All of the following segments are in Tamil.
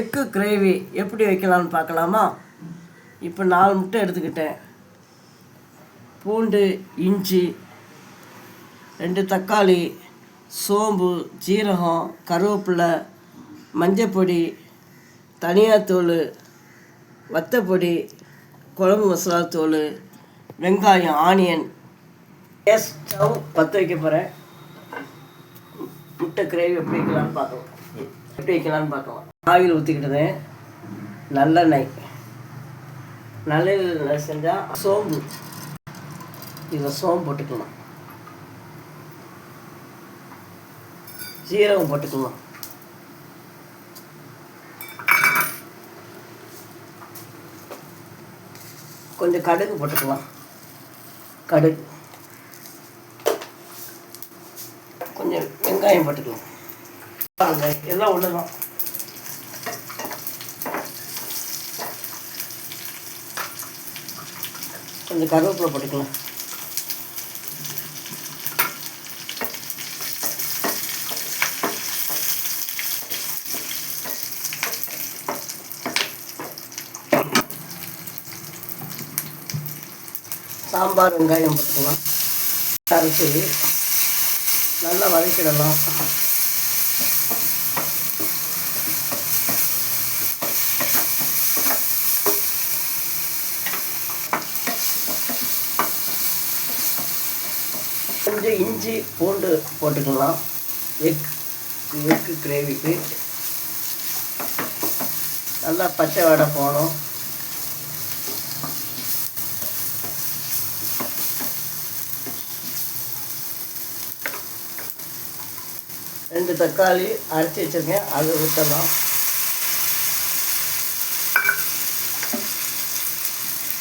எக்கு கிரேவி எப்படி வைக்கலாம்னு பார்க்கலாமா? இப்போ நாலு முட்டை எடுத்துக்கிட்டேன். பூண்டு இஞ்சி ரெண்டு தக்காளி சோம்பு ஜீரகம் கருவேப்பிலை மஞ்சப்பொடி தனியாத்தூள் வத்தப்பொடி குழம்பு மசாலா தூள் வெங்காயம் ஆனியன். கேஸ் ஸ்டவ் பற்ற வைக்க போகிறேன் முட்டை கிரேவி எப்படி வைக்கலாம்னு பார்க்கலாம். எப்படி வைக்கலாம்னு பார்க்கலாம். ஆயில் ஊற்றிக்கிட்டதேன் நல்லெண்ணெய். நல்லெண்ணெய் செஞ்சால் சோம்பு. இதில் சோம்பு போட்டுக்கலாம் சீரகம் போட்டுக்கலாம் கொஞ்சம் கடுகு போட்டுக்கலாம். கடுகு. கொஞ்சம் வெங்காயம் போட்டுக்கலாம். எல்லாம் ஒன்று தான் கொஞ்சம் கருவேப்பிலை போட்டுக்கலாம் சாம்பார் வெங்காயம் போட்டுக்கலாம். அரைச்சி நல்லா வதக்கிடலாம். கொஞ்சம் இஞ்சி பூண்டு போட்டுக்கலாம். எக் எக்கு கிரேவிக்கு நல்லா பச்சை வடை போகணும் ரெண்டு தக்காளி அரைச்சி வச்சிருக்கேன். அதை ஊற்றலாம்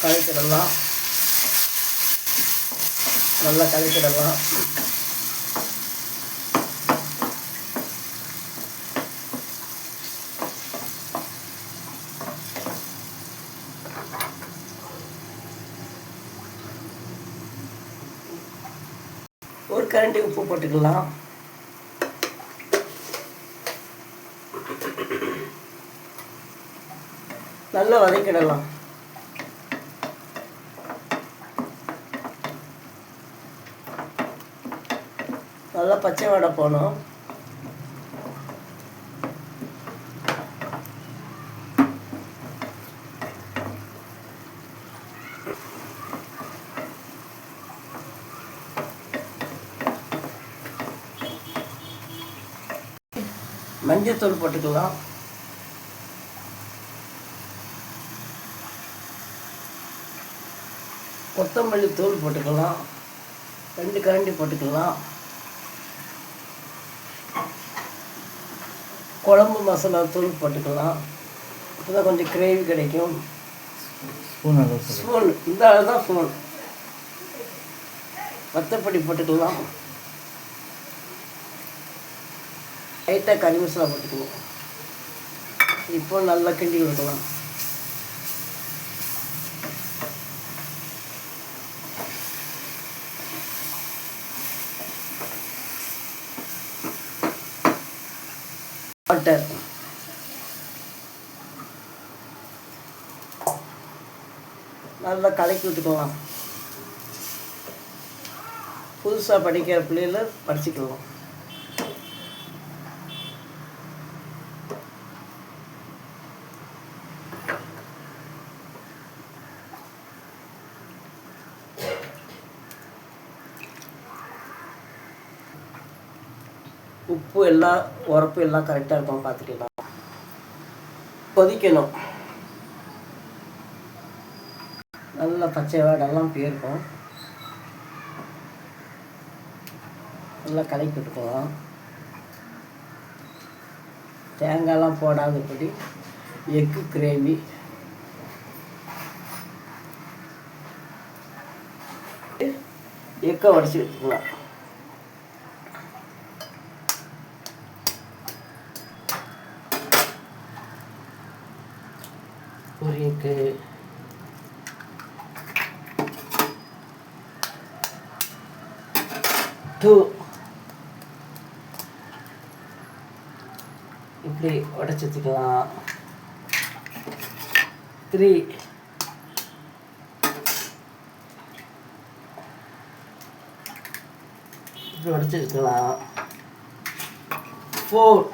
கலக்கிடலாம் நல்லா கலக்கிடலாம். ஒரு கரண்டி உப்பு போட்டுக்கலாம். நல்லா வதக்கிடலாம். நல்லா பச்சை வடை போகணும் மஞ்சத்தூள் போட்டுக்கலாம். கொத்தமல்லி தூள் போட்டுக்கலாம். ரெண்டு கரண்டி போட்டுக்கலாம். குழம்பு மசாலா தூள் போட்டுக்கலாம். அப்போ கொஞ்சம் கிரேவி கிடைக்கும். Spoon spoon. இந்த அளவு தான் ஸ்பூன். வத்தப்பொடி போட்டுக்கலாம். லைட்டாக கறி மசாலா போட்டுக்கலாம். இப்போ நல்லா கிண்டி கொடுக்கலாம். பட்டர் நல்லா கலக்கி விட்டுக்கலாம். புதுசாக படிக்கிற பிள்ளைகள படிச்சுக்கலாம். உப்பு எல்லாம் உரப்பு எல்லாம் கரெக்டாக இருக்கும் பார்த்துக்கலாம் கொதிக்கணும். நல்லா பச்சை வாடெல்லாம் போயிருக்கும். நல்லா கலக்கி விட்டுக்கலாம். தேங்காயெல்லாம் போடாதபடி எக்கு கிரேவி எக்கை உடச்சி வச்சுக்கலாம் ஒரு டூ இப்படி உடச்சிக்கலாம். வச்சுக்கலாம் த்ரீ. இப்படி உடச்சிருக்கலாம். ஃபோர்.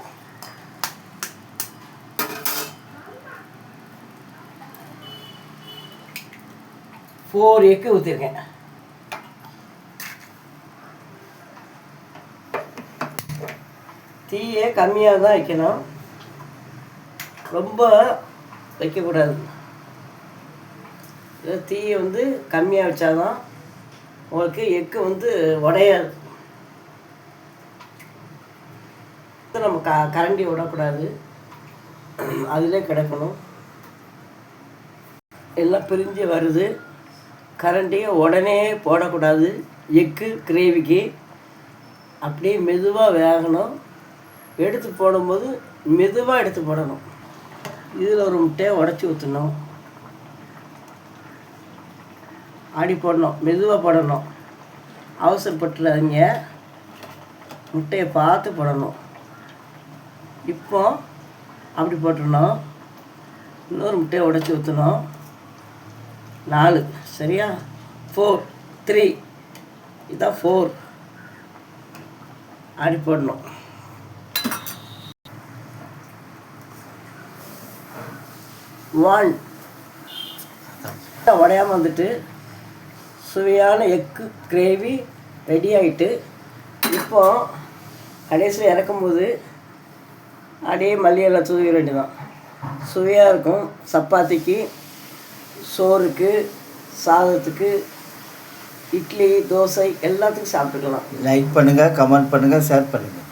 ஃபோர் எக்கு ஊற்றிருக்கேன் தீயை கம்மியாக தான் வைக்கணும். ரொம்ப வைக்கக்கூடாது. தீயை வந்து கம்மியாக வச்சாதான் உங்களுக்கு எக்கு வந்து உடையாது. நம்ம க கரண்டி விடக்கூடாது. அதிலே கிடக்கணும். எல்லாம் பிரிஞ்சு வருது. கரண்டியை உடனே போடக்கூடாது. எக்கு கிரேவிக்கு அப்படியே மெதுவாக வேகணும். எடுத்து போடும்போது மெதுவாக எடுத்து போடணும். இதில் ஒரு முட்டையை உடச்சி ஊற்றணும் ஆடி போடணும். மெதுவாக போடணும். அவசரப்பட்டுறாதீங்க. முட்டையை பார்த்து போடணும். இப்போ அப்படி போட்டுடணும். இன்னொரு முட்டையை உடச்சி ஊற்றணும் நாலு. சரியா? ஃபோர் த்ரீ இதான் ஃபோர் ஆடி போடணும். ஒன் உடையாம வந்துட்டு சுவையான எக்கு கிரேவி ரெடி ஆகிட்டு இப்போ கடைசியில் இறக்கும்போது அப்படியே மல்லியெல்லாம் தூவி வேண்டியதான் சுவையாக இருக்கும். சப்பாத்திக்கு சோறுக்கு சாதத்துக்கு இட்லி தோசை எல்லாத்துக்கும் சாப்பிட்டுக்கலாம். லைக் பண்ணுங்கள் கமெண்ட் பண்ணுங்கள் ஷேர் பண்ணுங்கள்